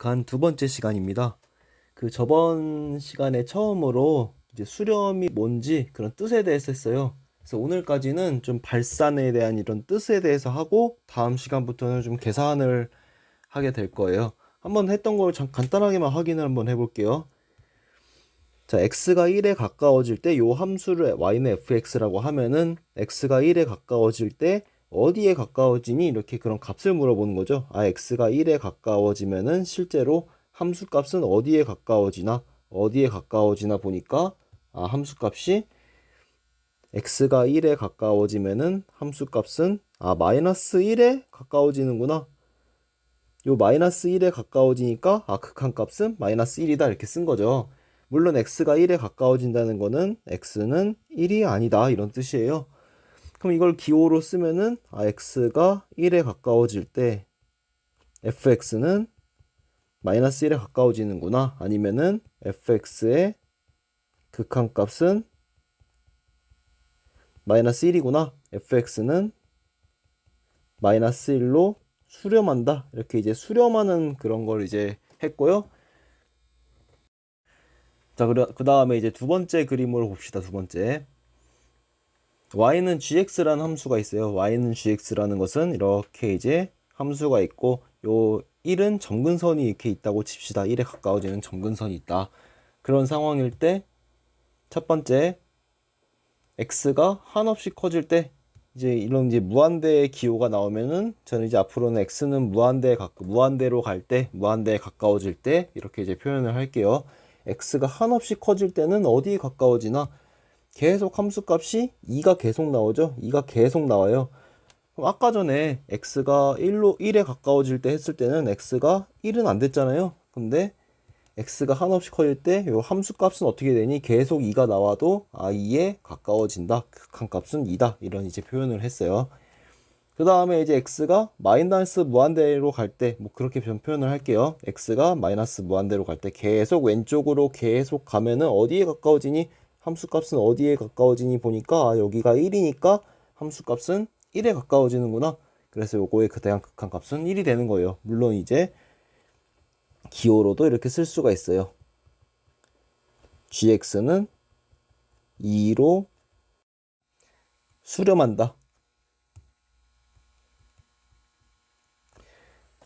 시작한 두 번째 시간입니다. 그 저번 시간에 처음으로 이제 수렴이 뭔지 그런 뜻에 대해서 했어요. 그래서 오늘까지는 좀 발산에 대한 이런 뜻에 대해서 하고 다음 시간부터는 좀 계산을 하게 될 거예요. 한번 했던 걸참 간단하게만 확인을 한번 해볼게요. 자, x가 1에 가까워질 때 요 함수를 y는 fx라고 하면은 x가 1에 가까워질 때 어디에 가까워지니 이렇게 그런 값을 물어보는 거죠. 아, x가 1에 가까워지면은 실제로 함수 값은 어디에 가까워지나 어디에 가까워지나 보니까 아, 함수 값이 x가 1에 가까워지면은 함수 값은 아, 마이너스 1에 가까워지는구나. 요 마이너스 1에 가까워지니까 아, 극한 값은 마이너스 1이다 이렇게 쓴 거죠. 물론 x가 1에 가까워진다는 거는 x는 1이 아니다 이런 뜻이에요. 그럼 이걸 기호로 쓰면은 아, x가 1에 가까워질 때 fx는 마이너스 1에 가까워지는구나. 아니면은 fx의 극한 값은 마이너스 1이구나. fx는 마이너스 1로 수렴한다. 이렇게 이제 수렴하는 그런 걸 이제 했고요. 자, 그 다음에 이제 두 번째 그림으로 봅시다. 두 번째. Y는 gx라는 함수가 있어요. y는 gx라는 것은 이렇게 이제 함수가 있고 요 1은 점근선이 이렇게 있다고 칩시다. 1에 가까워지는 점근선이 있다. 그런 상황일 때 첫 번째 x가 한없이 커질 때 이제 이런 이제 무한대의 기호가 나오면은 저는 이제 앞으로는 x는 무한대에 가 무한대로 갈 때 무한대에 가까워질 때 이렇게 이제 표현을 할게요. x가 한없이 커질 때는 어디에 가까워지나 계속 함수 값이 2가 계속 나오죠. 2가 계속 나와요. 그럼 아까 전에 x가 1로 1에 가까워질 때 했을 때는 x가 1은 안 됐잖아요. 근데 x가 한없이 커질 때요 함수 값은 어떻게 되니? 계속 2가 나와도 아 2에 가까워진다. 극한 값은 2다. 이런 이제 표현을 했어요. 그 다음에 이제 x가 마이너스 무한대로 갈 때 뭐 그렇게 표현을 할게요. x가 마이너스 무한대로 갈 때 계속 왼쪽으로 계속 가면은 어디에 가까워지니? 함수 값은 어디에 가까워지니 보니까 아, 여기가 1이니까 함수 값은 1에 가까워지는구나. 그래서 요거의 그대한 극한 값은 1이 되는 거예요. 물론 이제 기호로도 이렇게 쓸 수가 있어요. gx는 2로 수렴한다.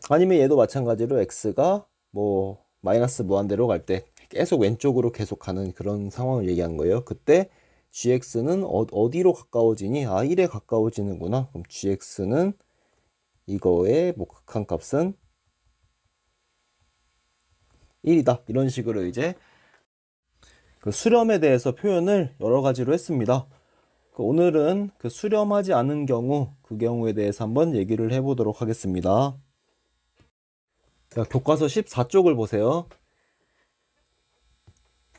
아니면 얘도 마찬가지로 x가 뭐 마이너스 무한대로 갈 때 계속 왼쪽으로 계속 가는 그런 상황을 얘기하는 거예요. 그때 gx는 어, 디로 가까워지니? 아, 1에 가까워지는구나. 그럼 gx는 이거의 뭐 극한 값은 1이다. 이런 식으로 이제 그 수렴에 대해서 표현을 여러 가지로 했습니다. 그 오늘은 그 수렴하지 않은 경우, 그 경우에 대해서 한번 얘기를 해보도록 하겠습니다. 자, 교과서 14쪽을 보세요.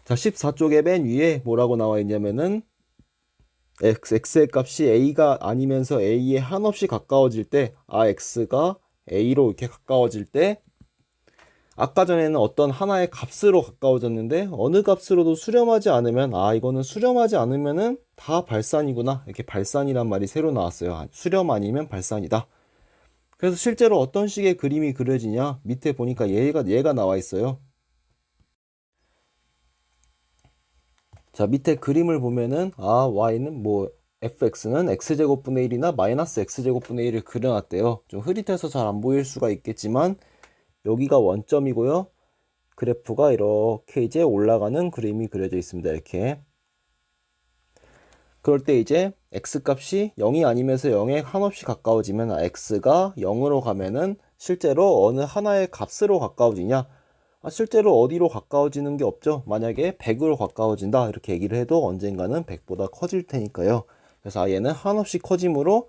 자, 14쪽의 맨 위에 뭐라고 나와 있냐면은 x, x의 값이 a가 아니면서 a에 한없이 가까워질 때, 아, x가 a로 이렇게 가까워질 때, 아까 전에는 어떤 하나의 값으로 가까워졌는데, 어느 값으로도 수렴하지 않으면, 아, 이거는 수렴하지 않으면은 다 발산이구나. 이렇게 발산이란 말이 새로 나왔어요. 수렴 아니면 발산이다. 그래서 실제로 어떤 식의 그림이 그려지냐? 밑에 보니까 얘가, 얘가 나와 있어요. 자, 밑에 그림을 보면은, 아, y는 뭐, fx는 x제곱분의 1이나 마이너스 x제곱분의 1을 그려놨대요. 좀 흐릿해서 잘 안 보일 수가 있겠지만, 여기가 원점이고요. 그래프가 이렇게 이제 올라가는 그림이 그려져 있습니다. 이렇게. 그럴 때 이제 x 값이 0이 아니면서 0에 한없이 가까워지면 x가 0으로 가면은 실제로 어느 하나의 값으로 가까워지냐? 아, 실제로 어디로 가까워지는 게 없죠. 만약에 100으로 가까워진다 이렇게 얘기를 해도 언젠가는 100보다 커질 테니까요. 그래서 아, 얘는 한없이 커짐으로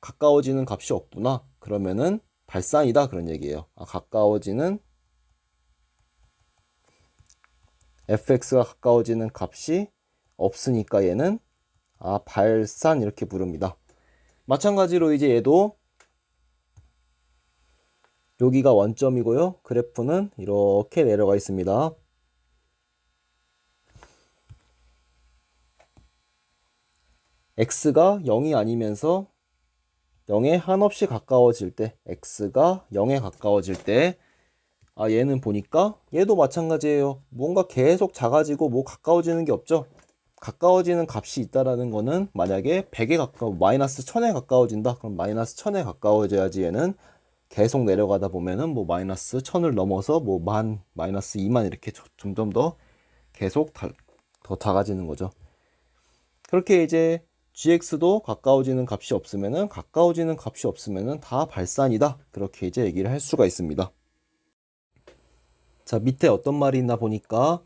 가까워지는 값이 없구나. 그러면은 발산이다 그런 얘기예요. 아, 가까워지는 fx가 가까워지는 값이 없으니까 얘는 아 발산 이렇게 부릅니다. 마찬가지로 이제 얘도 여기가 원점이고요. 그래프는 이렇게 내려가 있습니다. x가 0이 아니면서 0에 한없이 가까워질 때 x가 0에 가까워질 때 아 얘는 보니까 얘도 마찬가지예요. 뭔가 계속 작아지고 뭐 가까워지는 게 없죠. 가까워지는 값이 있다라는 거는 만약에 100에 가까워 마이너스 1000에 가까워진다. 그럼 마이너스 1000에 가까워져야지 얘는 계속 내려가다 보면은 뭐 마이너스 1000을 넘어서 뭐 만 마이너스 2만 이렇게 저- 점점 더 계속 다- 더 작아지는 거죠. 그렇게 이제 gx도 가까워지는 값이 없으면은 가까워지는 값이 없으면은 다 발산이다. 그렇게 이제 얘기를 할 수가 있습니다. 자, 밑에 어떤 말이 있나 보니까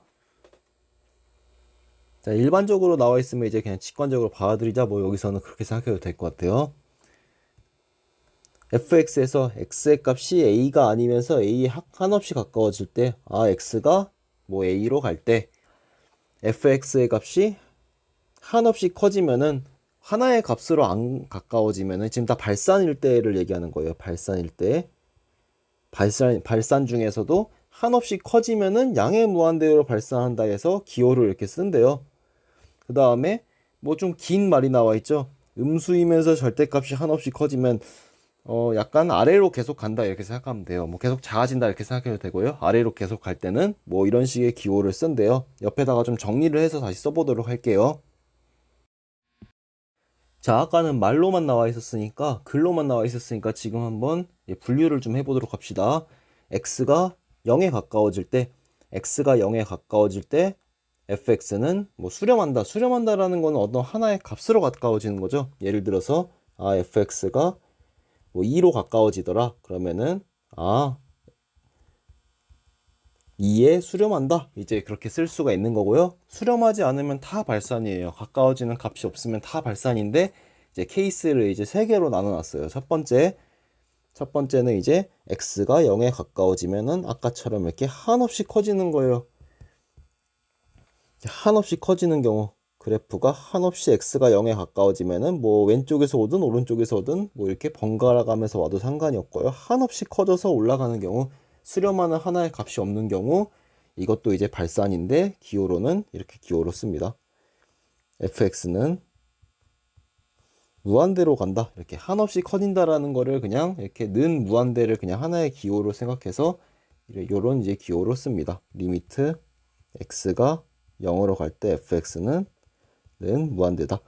자, 일반적으로 나와 있으면 이제 그냥 직관적으로 받아들이자 뭐 여기서는 그렇게 생각해도 될 것 같아요. Fx에서 x의 값이 a가 아니면서 a 한없이 가까워질 때, 아, x가 뭐 a로 갈 때, fx의 값이 한없이 커지면은 하나의 값으로 안 가까워지면은 지금 다 발산일 때를 얘기하는 거예요. 발산일 때. 발산, 발산 중에서도 한없이 커지면은 양의 무한대로 발산한다 해서 기호를 이렇게 쓴대요. 그 다음에 뭐 좀 긴 말이 나와 있죠. 음수이면서 절대값이 한없이 커지면 어 약간 아래로 계속 간다 이렇게 생각하면 돼요. 뭐 계속 작아진다 이렇게 생각해도 되고요. 아래로 계속 갈 때는 뭐 이런 식의 기호를 쓴대요. 옆에다가 좀 정리를 해서 다시 써보도록 할게요. 자, 아까는 말로만 나와 있었으니까 글로만 나와 있었으니까 지금 한번 예, 분류를 좀 해보도록 합시다. x가 0에 가까워질 때, x가 0에 가까워질 때, fx는 뭐 수렴한다. 수렴한다라는 거는 어떤 하나의 값으로 가까워지는 거죠. 예를 들어서 아 fx가 뭐 2로 가까워지더라. 그러면은 아 2에 수렴한다. 이제 그렇게 쓸 수가 있는 거고요. 수렴하지 않으면 다 발산이에요. 가까워지는 값이 없으면 다 발산인데 이제 케이스를 이제 세 개로 나눠 놨어요. 첫 번째 첫 번째는 이제 x가 0에 가까워지면은 아까처럼 이렇게 한없이 커지는 거예요. 한없이 커지는 경우 그래프가 한없이 x가 0에 가까워지면은 뭐 왼쪽에서 오든 오른쪽에서 오든 뭐 이렇게 번갈아 가면서 와도 상관이 없고요. 한없이 커져서 올라가는 경우 수렴하는 하나의 값이 없는 경우 이것도 이제 발산인데 기호로는 이렇게 기호로 씁니다. fx는 무한대로 간다. 이렇게 한없이 커진다라는 거를 그냥 이렇게 는 무한대를 그냥 하나의 기호로 생각해서 이런 이제 기호로 씁니다. 리미트 x가 0으로 갈 때 fx는 는 무한대다.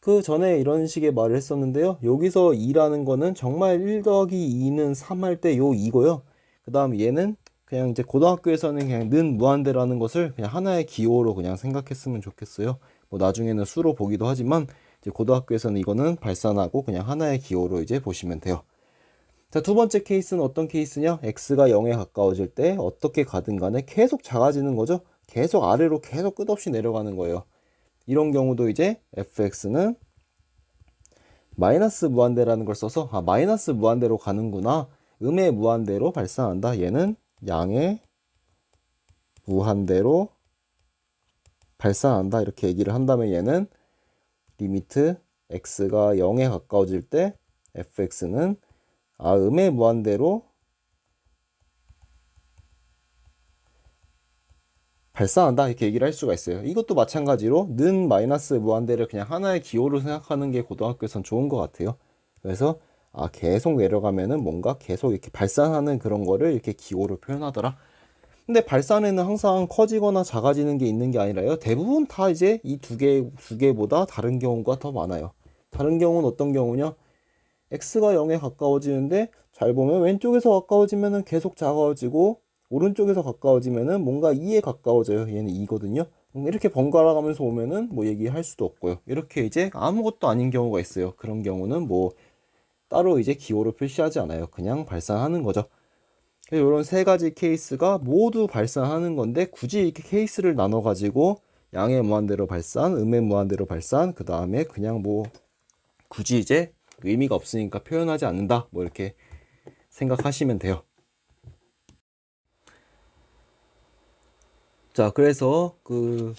그 전에 이런 식의 말을 했었는데요. 여기서 2라는 거는 정말 1 더하기 2는 3 할 때 요 2고요. 그 다음 얘는 그냥 이제 고등학교에서는 그냥 는 무한대라는 것을 그냥 하나의 기호로 그냥 생각했으면 좋겠어요. 뭐 나중에는 수로 보기도 하지만 이제 고등학교에서는 이거는 발산하고 그냥 하나의 기호로 이제 보시면 돼요. 자, 두 번째 케이스는 어떤 케이스냐? x가 0에 가까워질 때 어떻게 가든 간에 계속 작아지는 거죠. 계속 아래로 계속 끝없이 내려가는 거예요. 이런 경우도 이제 fx는 마이너스 무한대라는 걸 써서 아 마이너스 무한대로 가는구나. 음의 무한대로 발산한다. 얘는 양의 무한대로 발산한다. 이렇게 얘기를 한다면 얘는 리미트 x가 0에 가까워질 때 fx는 아 음의 무한대로 발산한다 이렇게 얘기를 할 수가 있어요. 이것도 마찬가지로 는 마이너스 무한대를 그냥 하나의 기호로 생각하는 게 고등학교에선 좋은 것 같아요. 그래서 아 계속 내려가면은 뭔가 계속 이렇게 발산하는 그런 거를 이렇게 기호로 표현하더라. 근데 발산에는 항상 커지거나 작아지는 게 있는 게 아니라요. 대부분 다 이제 이 두 개, 두 개보다 다른 경우가 더 많아요. 다른 경우는 어떤 경우냐? x가 0에 가까워지는데 잘 보면 왼쪽에서 가까워지면은 계속 작아지고 오른쪽에서 가까워지면은 뭔가 2에 가까워져요. 얘는 2거든요. 이렇게 번갈아 가면서 오면은 뭐 얘기할 수도 없고요. 이렇게 이제 아무것도 아닌 경우가 있어요. 그런 경우는 뭐 따로 이제 기호로 표시하지 않아요. 그냥 발산하는 거죠. 이런 세 가지 케이스가 모두 발산하는 건데 굳이 이렇게 케이스를 나눠 가지고 양의 무한대로 발산, 음의 무한대로 발산, 그 다음에 그냥 뭐 굳이 이제 의미가 없으니까 표현하지 않는다. 뭐 이렇게 생각하시면 돼요. 자, 그래서 그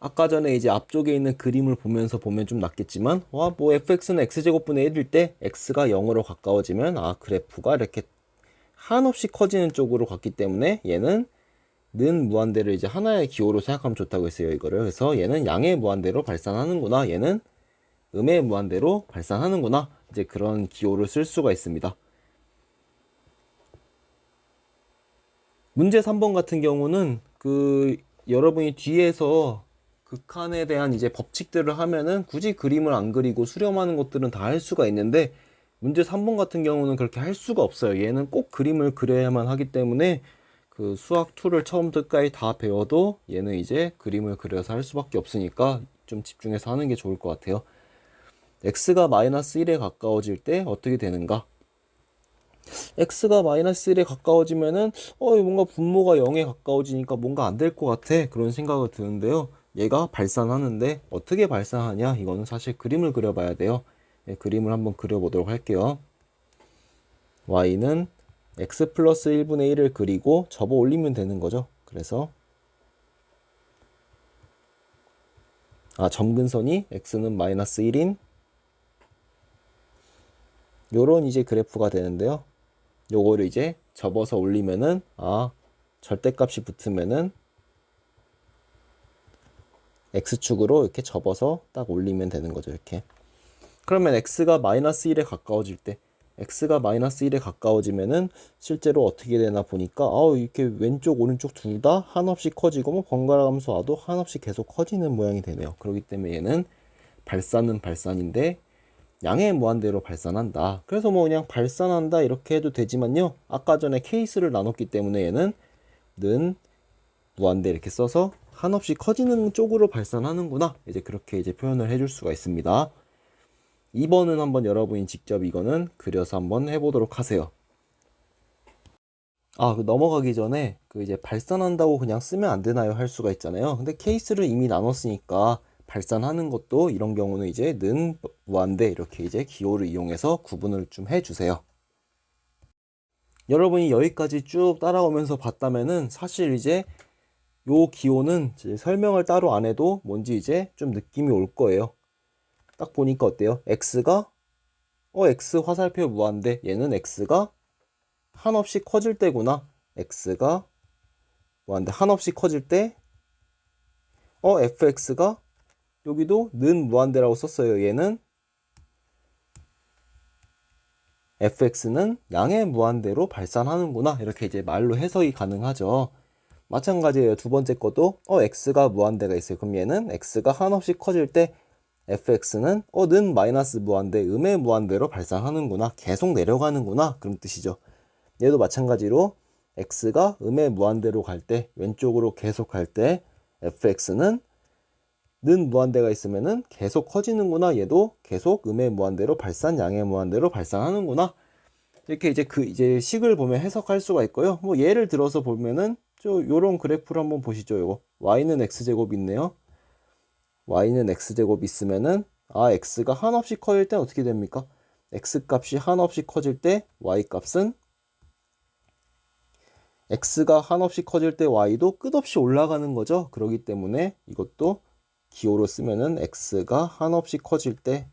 아까 전에 이제 앞쪽에 있는 그림을 보면서 보면 좀 낫겠지만, 와, 뭐 fx는 x제곱분의 1일 때 x가 0으로 가까워지면 아, 그래프가 이렇게 한없이 커지는 쪽으로 갔기 때문에 얘는 는 무한대를 이제 하나의 기호로 생각하면 좋다고 했어요, 이거를. 그래서 얘는 양의 무한대로 발산하는구나. 얘는 음의 무한대로 발산하는구나. 이제 그런 기호를 쓸 수가 있습니다. 문제 3번 같은 경우는 그 여러분이 뒤에서 극한에 대한 이제 법칙들을 하면은 굳이 그림을 안 그리고 수렴하는 것들은 다 할 수가 있는데 문제 3번 같은 경우는 그렇게 할 수가 없어요. 얘는 꼭 그림을 그려야만 하기 때문에 그 수학 2를 처음부터 끝까지 다 배워도 얘는 이제 그림을 그려서 할 수밖에 없으니까 좀 집중해서 하는 게 좋을 것 같아요. x가 마이너스 1에 가까워질 때 어떻게 되는가? X가 마이너스 1에 가까워지면은 어 뭔가 분모가 0에 가까워지니까 뭔가 안 될 것 같아. 그런 생각을 드는데요. 얘가 발산하는데 어떻게 발산하냐? 이거는 사실 그림을 그려봐야 돼요. 예, 그림을 한번 그려보도록 할게요. y는 x 플러스 1분의 1을 그리고 접어 올리면 되는 거죠. 그래서 아 점근선이 x는 마이너스 1인 요런 이제 그래프가 되는데요. 요거를 이제 접어서 올리면은 아 절대값이 붙으면은 x축으로 이렇게 접어서 딱 올리면 되는 거죠. 이렇게. 그러면 x가 마이너스 1에 가까워질 때 x가 마이너스 1에 가까워지면은 실제로 어떻게 되나 보니까 아 이렇게 왼쪽 오른쪽 둘 다 한없이 커지고 뭐 번갈아 가면서 와도 한없이 계속 커지는 모양이 되네요. 그렇기 때문에 얘는 발산은 발산인데 양의 무한대로 발산한다. 그래서 뭐 그냥 발산한다 이렇게 해도 되지만요. 아까 전에 케이스를 나눴기 때문에 얘는 는 무한대 이렇게 써서 한없이 커지는 쪽으로 발산하는구나. 이제 그렇게 이제 표현을 해줄 수가 있습니다. 2번은 한번 여러분이 직접 이거는 그려서 한번 해보도록 하세요. 아, 그 넘어가기 전에 그 이제 발산한다고 그냥 쓰면 안 되나요? 할 수가 있잖아요. 근데 케이스를 이미 나눴으니까 발산하는 것도 이런 경우는 이제 는 무한대 이렇게 이제 기호를 이용해서 구분을 좀 해주세요. 여러분이 여기까지 쭉 따라오면서 봤다면은 사실 이제 요 기호는 이제 설명을 따로 안 해도 뭔지 이제 좀 느낌이 올 거예요. 딱 보니까 어때요? x가 어 x 화살표 무한대 얘는 x가 한없이 커질 때구나. x가 무한대 한없이 커질 때 어 fx가 여기도 는 무한대라고 썼어요. 얘는 fx는 양의 무한대로 발산하는구나. 이렇게 이제 말로 해석이 가능하죠. 마찬가지예요. 두 번째 것도 어 x가 무한대가 있어요. 그럼 얘는 x가 한없이 커질 때 fx는 어 는 마이너스 무한대 음의 무한대로 발산하는구나. 계속 내려가는구나. 그런 뜻이죠. 얘도 마찬가지로 x가 음의 무한대로 갈 때 왼쪽으로 계속 갈 때 fx는 는 무한대가 있으면은 계속 커지는구나. 얘도 계속 음의 무한대로 발산, 양의 무한대로 발산하는구나. 이렇게 이제 그 이제 식을 보면 해석할 수가 있고요. 뭐 예를 들어서 보면은 저 요런 그래프를 한번 보시죠. 요거 y는 x제곱 있네요. y는 x제곱 있으면은 아 x가 한없이 커질 때 어떻게 됩니까? x 값이 한없이 커질 때 y 값은 x가 한없이 커질 때 y도 끝없이 올라가는 거죠. 그러기 때문에 이것도 기호로 쓰면은 x가 한없이 커질 때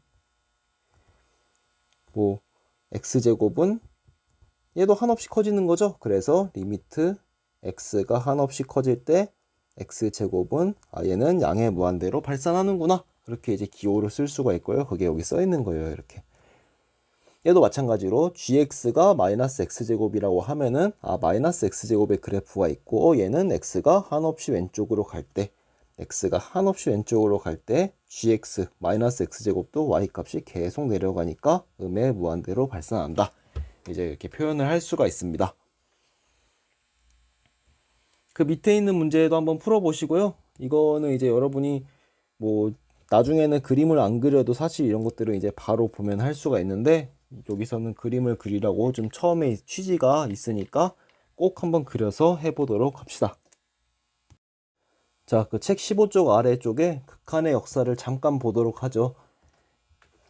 뭐 x제곱은 얘도 한없이 커지는 거죠. 그래서 리미트 x가 한없이 커질 때 x제곱은 아 얘는 양의 무한대로 발산하는구나. 그렇게 이제 기호로 쓸 수가 있고요. 그게 여기 써 있는 거예요. 이렇게. 얘도 마찬가지로 gx가 마이너스 x제곱이라고 하면은 아 마이너스 x제곱의 그래프가 있고 어, 얘는 x가 한없이 왼쪽으로 갈 때 x가 한없이 왼쪽으로 갈 때 gx 마이너스 x제곱도 y 값이 계속 내려가니까 음의 무한대로 발산한다. 이제 이렇게 표현을 할 수가 있습니다. 그 밑에 있는 문제도 한번 풀어보시고요. 이거는 이제 여러분이 뭐 나중에는 그림을 안 그려도 사실 이런 것들을 이제 바로 보면 할 수가 있는데 여기서는 그림을 그리라고 좀 처음에 취지가 있으니까 꼭 한번 그려서 해보도록 합시다. 자, 그 책 15쪽 아래쪽에 극한의 역사를 잠깐 보도록 하죠.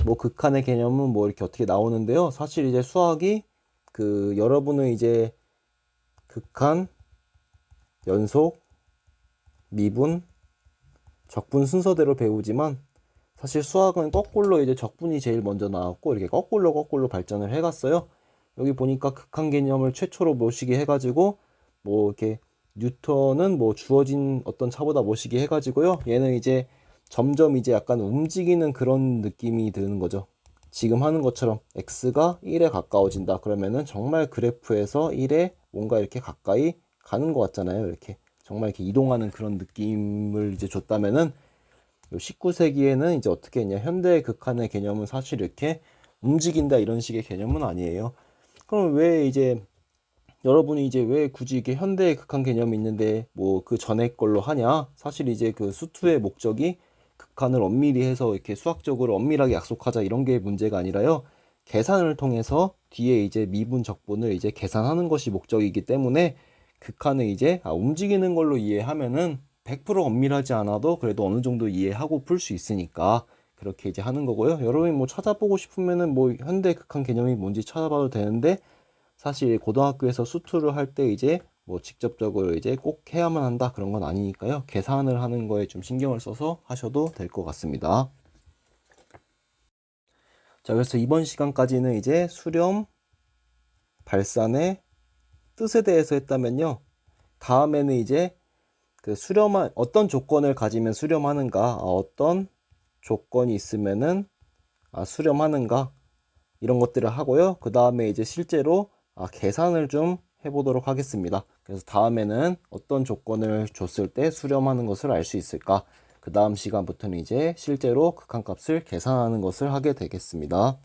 뭐 극한의 개념은 뭐 이렇게 어떻게 나오는데요. 사실 이제 수학이 그 여러분은 이제 극한, 연속, 미분, 적분 순서대로 배우지만 사실 수학은 거꾸로 이제 적분이 제일 먼저 나왔고 이렇게 거꾸로 거꾸로 발전을 해갔어요. 여기 보니까 극한 개념을 최초로 모시게 해가지고 뭐 이렇게 뉴턴은 뭐 주어진 어떤 차보다 모시기 해가지고요. 얘는 이제 점점 이제 약간 움직이는 그런 느낌이 드는 거죠. 지금 하는 것처럼 x가 1에 가까워진다. 그러면은 정말 그래프에서 1에 뭔가 이렇게 가까이 가는 것 같잖아요. 이렇게 정말 이렇게 이동하는 그런 느낌을 이제 줬다면은 19세기에는 이제 어떻게 했냐 현대 극한의 개념은 사실 이렇게 움직인다 이런 식의 개념은 아니에요. 그럼 왜 이제 여러분이 이제 왜 굳이 이게 현대의 극한 개념이 있는데 뭐 그 전에 걸로 하냐? 사실 이제 그 수투의 목적이 극한을 엄밀히 해서 이렇게 수학적으로 엄밀하게 약속하자 이런 게 문제가 아니라요. 계산을 통해서 뒤에 이제 미분 적분을 이제 계산하는 것이 목적이기 때문에 극한을 이제 아, 움직이는 걸로 이해하면은 100% 엄밀하지 않아도 그래도 어느 정도 이해하고 풀 수 있으니까 그렇게 이제 하는 거고요. 여러분이 뭐 찾아보고 싶으면은 뭐 현대 극한 개념이 뭔지 찾아봐도 되는데 사실 고등학교에서 수투를 할 때 이제 뭐 직접적으로 이제 꼭 해야만 한다 그런 건 아니니까요. 계산을 하는 거에 좀 신경을 써서 하셔도 될 것 같습니다. 자, 그래서 이번 시간까지는 이제 수렴, 발산의 뜻에 대해서 했다면요. 다음에는 이제 그 수렴한 어떤 조건을 가지면 수렴하는가, 아, 어떤 조건이 있으면은 아, 수렴하는가 이런 것들을 하고요. 그 다음에 이제 실제로 아, 계산을 좀 해보도록 하겠습니다. 그래서 다음에는 어떤 조건을 줬을 때 수렴하는 것을 알 수 있을까? 그 다음 시간부터는 이제 실제로 극한값을 계산하는 것을 하게 되겠습니다.